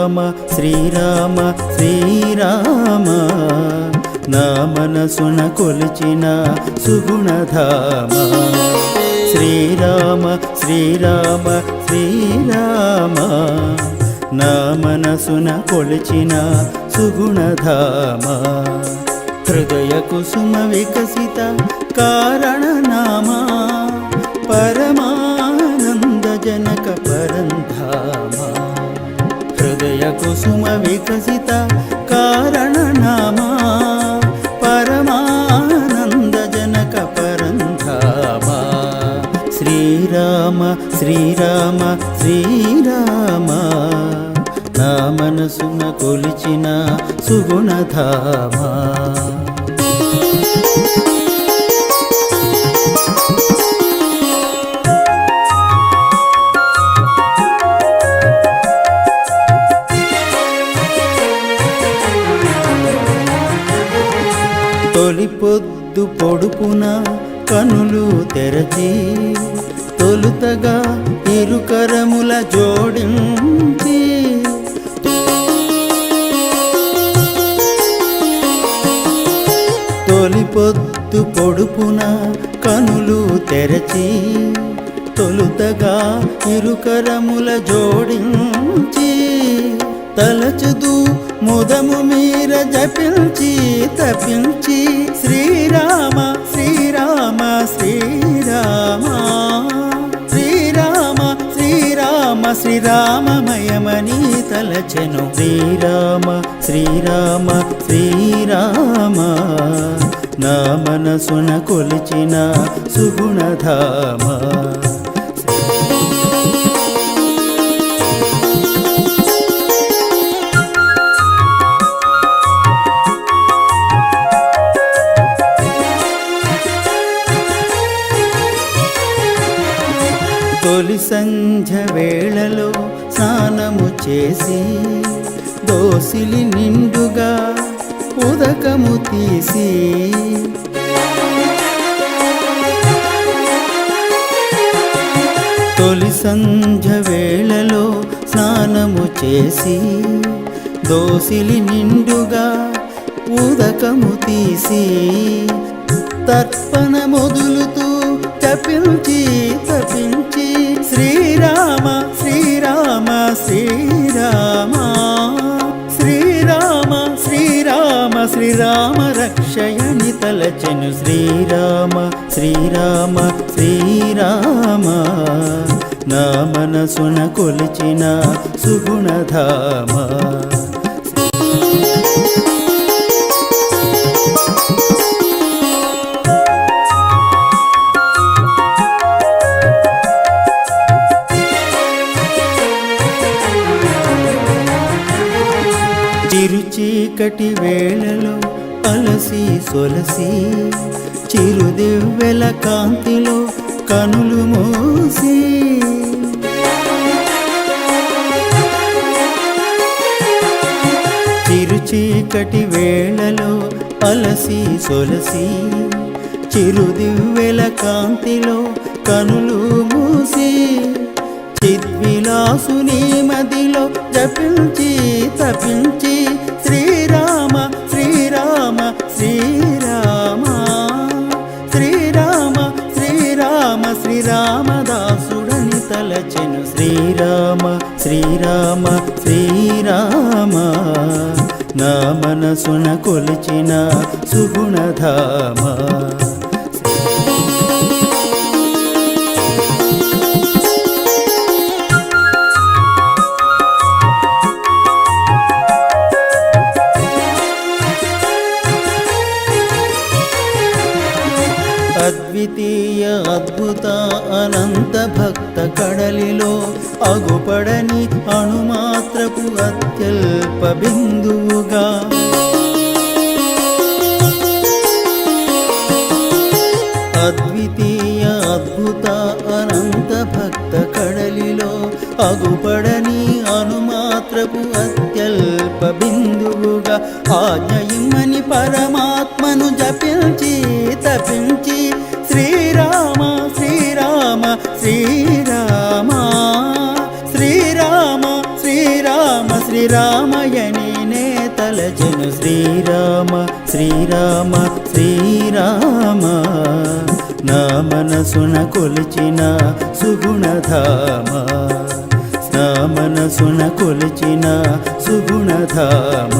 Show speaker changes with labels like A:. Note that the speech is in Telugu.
A: శ్రీరామ శ్రీరామ శ్రీరామ. నా మనసున కొలిచిన సుగుణధామ. శ్రీరామ శ్రీరామ శ్రీరామ. నా మనసున కొలిచిన సుగుణధామ. హృదయ కుసుమ వికసిత కారణనామా. కుసుమ వికసిత కారణనామా పరమానంద జనక పరంధామ శ్రీరామ శ్రీరామ శ్రీరామ నా మనసున కొలిచిన సుగుణధామా తొలి పొద్దు పొడుపున కనులు తెరచి తొలుతగా ఇరుకరముల జోడించి తొలి పొద్దు పొడుపున కనులు తెరచి తొలుతగా ఇరుకరముల జోడించి తలచుదు ముదము మీర జపించి తపించి శ్రీరామ శ్రీరామ శ్రీరామ. శ్రీరామ శ్రీరామ శ్రీరామమయమని తలచెను. శ్రీరామ శ్రీరామ శ్రీరామ. నా మనసున కొలిచిన సుగుణధామ. తొలి సంధ్య వేళలో స్నానము చేసి దోసిలి నిండుగా ఉదకము తీసి. తొలి సంధ్య వేళలో స్నానము చేసి దోసిలి నిండుగా ఉదకము తీసి తర్పణ మొదులుతూ తపించి తపించి రక్షయని శ్రీరామ శ్రీరామ శ్రీరామ. నా మనసున కొలిచిన సుగుణధామ. చిరుచీకటి వేళలో అలసి సొలసి చిరుదివ్వెల కాంతిలో కనులు మూసి. చిరుచీకటి వేళలో అలసి సొలసి చిరుదివ్వెల కాంతిలో కనులు మూసి. చిద్విలాసుని మదిలో జపించి తపించి శ్రీరామ శ్రీరామ శ్రీరామ. నా మనసున కొలిచిన సుగుణధామ. అద్వితీయ అద్భుత అనంత భక్త కడలిలో అగుపడని అణుమాత్రపు అత్యల్ప బిందువుగా. అద్వితీయ అద్భుత అనంత భక్త కడలిలో అగుపడని అనుమాత్రపు అత్యల్ప బిందువుగా. ఆజ్ఞయిమ్మని పరమాత్మను జపించి తపించి శ్రీరామ శ్రీరామ శ్రీరామ. శ్రీరామ శ్రీరామ శ్రీరామయని నే శ్రీరామ శ్రీరామ శ్రీరామ. నా మనసున కొలిచిన సుగుణధామ నా మనసున కొలిచిన సుగుణధామ